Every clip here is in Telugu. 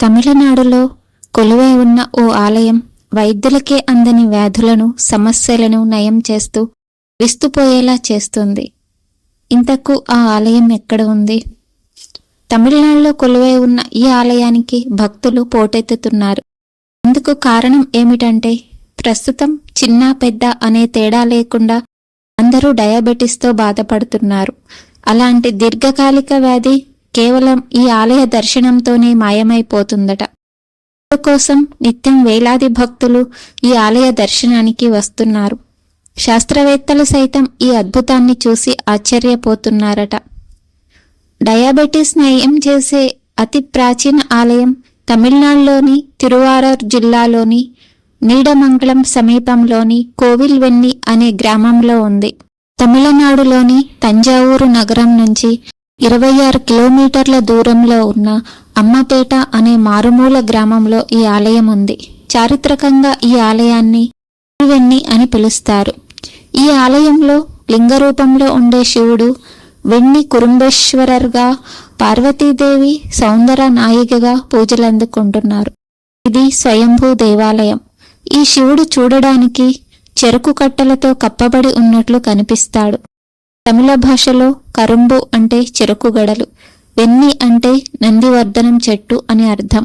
తమిళనాడులో కొలువై ఉన్న ఓ ఆలయం వైద్యులకే అందని వ్యాధులను సమస్యలను నయం చేస్తూ విస్తుపోయేలా చేస్తుంది. ఇంతకు ఆ ఆలయం ఎక్కడ ఉంది? తమిళనాడులో కొలువై ఉన్న ఈ ఆలయానికి భక్తులు పోటెత్తుతున్నారు. ఇందుకు కారణం ఏమిటంటే ప్రస్తుతం చిన్న పెద్ద అనే తేడా లేకుండా అందరూ డయాబెటిస్తో బాధపడుతున్నారు. అలాంటి దీర్ఘకాలిక వ్యాధి కేవలం ఈ ఆలయ దర్శనంతోనే మాయమైపోతుందట. కోసం నిత్యం వేలాది భక్తులు ఈ ఆలయ దర్శనానికి వస్తున్నారు. శాస్త్రవేత్తలు సైతం ఈ అద్భుతాన్ని చూసి ఆశ్చర్యపోతున్నారట. డయాబెటీస్ నయం చేసే అతి ప్రాచీన ఆలయం తమిళనాడులోని తిరువారూర్ జిల్లాలోని నీడమంగళం సమీపంలోని కోవిల్వెన్ని అనే గ్రామంలో ఉంది. తమిళనాడులోని తంజావూరు నగరం నుంచి ఇరవై ఆరు కిలోమీటర్ల దూరంలో ఉన్న అమ్మపేట అనే మారుమూల గ్రామంలో ఈ ఆలయం ఉంది. చారిత్రకంగా ఈ ఆలయాన్ని వెన్ని అని పిలుస్తారు. ఈ ఆలయంలో లింగ రూపంలో ఉండే శివుడు వెన్ని కురుంబేశ్వరర్గా పార్వతీదేవి సౌందర నాయికగా పూజలందుకుంటున్నారు. ఇది స్వయంభూ దేవాలయం. ఈ శివుడు చూడడానికి చెరుకు కట్టలతో కప్పబడి ఉన్నట్లు కనిపిస్తాడు. తమిళ భాషలో కరుంబు అంటే చెరుకు గడలు వెన్ని అంటే నందివర్ధనం చెట్టు అని అర్థం.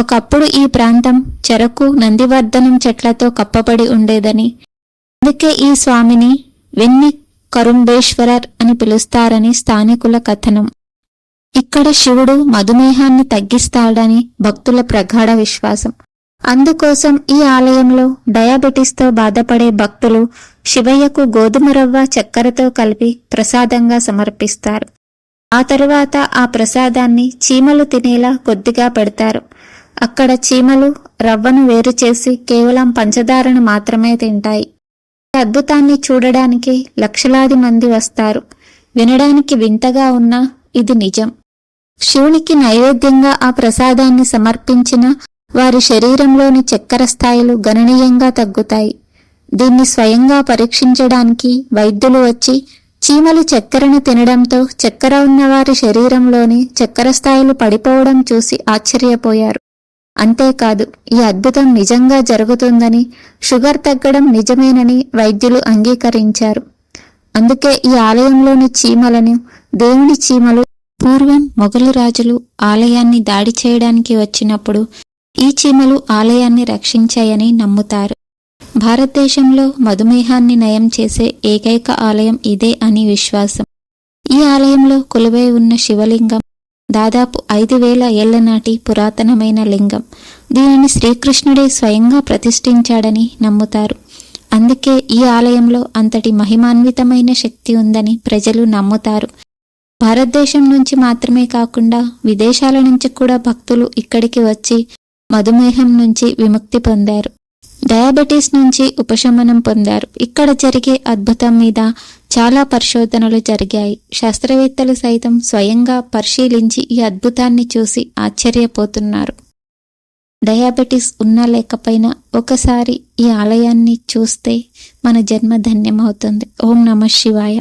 ఒకప్పుడు ఈ ప్రాంతం చెరకు నందివర్ధనం చెట్లతో కప్పబడి ఉండేదని. అందుకే ఈ స్వామిని వెన్ని కరుంబేశ్వరర్ అని పిలుస్తారని స్థానికుల కథనం. ఇక్కడ శివుడు మధుమేహాన్ని తగ్గిస్తాడని భక్తుల ప్రగాఢ విశ్వాసం. అందుకోసం ఈ ఆలయంలో డయాబెటిస్తో బాధపడే భక్తులు శివయ్యకు గోధుమ రవ్వ చక్కెరతో కలిపి ప్రసాదంగా సమర్పిస్తారు. ఆ తరువాత ఆ ప్రసాదాన్ని చీమలు తినేలా కొద్దిగా పెడతారు. అక్కడ చీమలు రవ్వను వేరు చేసి కేవలం పంచదారను మాత్రమే తింటాయి. ఈ అద్భుతాన్ని చూడడానికి లక్షలాది మంది వస్తారు. వినడానికి వింతగా ఉన్నా ఇది నిజం. శివునికి నైవేద్యంగా ఆ ప్రసాదాన్ని సమర్పించిన వారి శరీరంలోని చక్కెర స్థాయిలు గణనీయంగా తగ్గుతాయి. దీన్ని స్వయంగా పరీక్షించడానికి వైద్యులు వచ్చి చీమలు చక్కెరను తినడంతో చక్కెర ఉన్నవారి శరీరంలోని చక్కెర స్థాయిలు పడిపోవడం చూసి ఆశ్చర్యపోయారు. అంతేకాదు ఈ అద్భుతం నిజంగా జరుగుతుందని షుగర్ తగ్గడం నిజమేనని వైద్యులు అంగీకరించారు. అందుకే ఈ ఆలయంలోని చీమలను దేవుని చీమలు పూర్వం మొఘలు రాజులు ఆలయాన్ని దాడి చేయడానికి వచ్చినప్పుడు ఈ చీమలు ఆలయాన్ని రక్షించాయని నమ్ముతారు. భారతదేశంలో మధుమేహాన్ని నయం చేసే ఏకైక ఆలయం ఇదే అని విశ్వాసం. ఈ ఆలయంలో కొలువై ఉన్న శివలింగం దాదాపు ఐదు వేల ఏళ్ళ నాటి పురాతనమైన లింగం. దీనిని శ్రీకృష్ణుడే స్వయంగా ప్రతిష్ఠించాడని నమ్ముతారు. అందుకే ఈ ఆలయంలో అంతటి మహిమాన్వితమైన శక్తి ఉందని ప్రజలు నమ్ముతారు. భారతదేశం నుంచి మాత్రమే కాకుండా విదేశాల నుంచి కూడా భక్తులు ఇక్కడికి వచ్చి మధుమేహం నుంచి విముక్తి పొందారు. డయాబెటీస్ నుంచి ఉపశమనం పొందారు. ఇక్కడ జరిగే అద్భుతం మీద చాలా పరిశోధనలు జరిగాయి. శాస్త్రవేత్తలు సైతం స్వయంగా పరిశీలించి ఈ అద్భుతాన్ని చూసి ఆశ్చర్యపోతున్నారు. డయాబెటీస్ ఉన్నా లేకపోయినా ఒకసారి ఈ ఆలయాన్ని చూస్తే మన జన్మ ధన్యమవుతుంది. ఓం నమ శివాయ.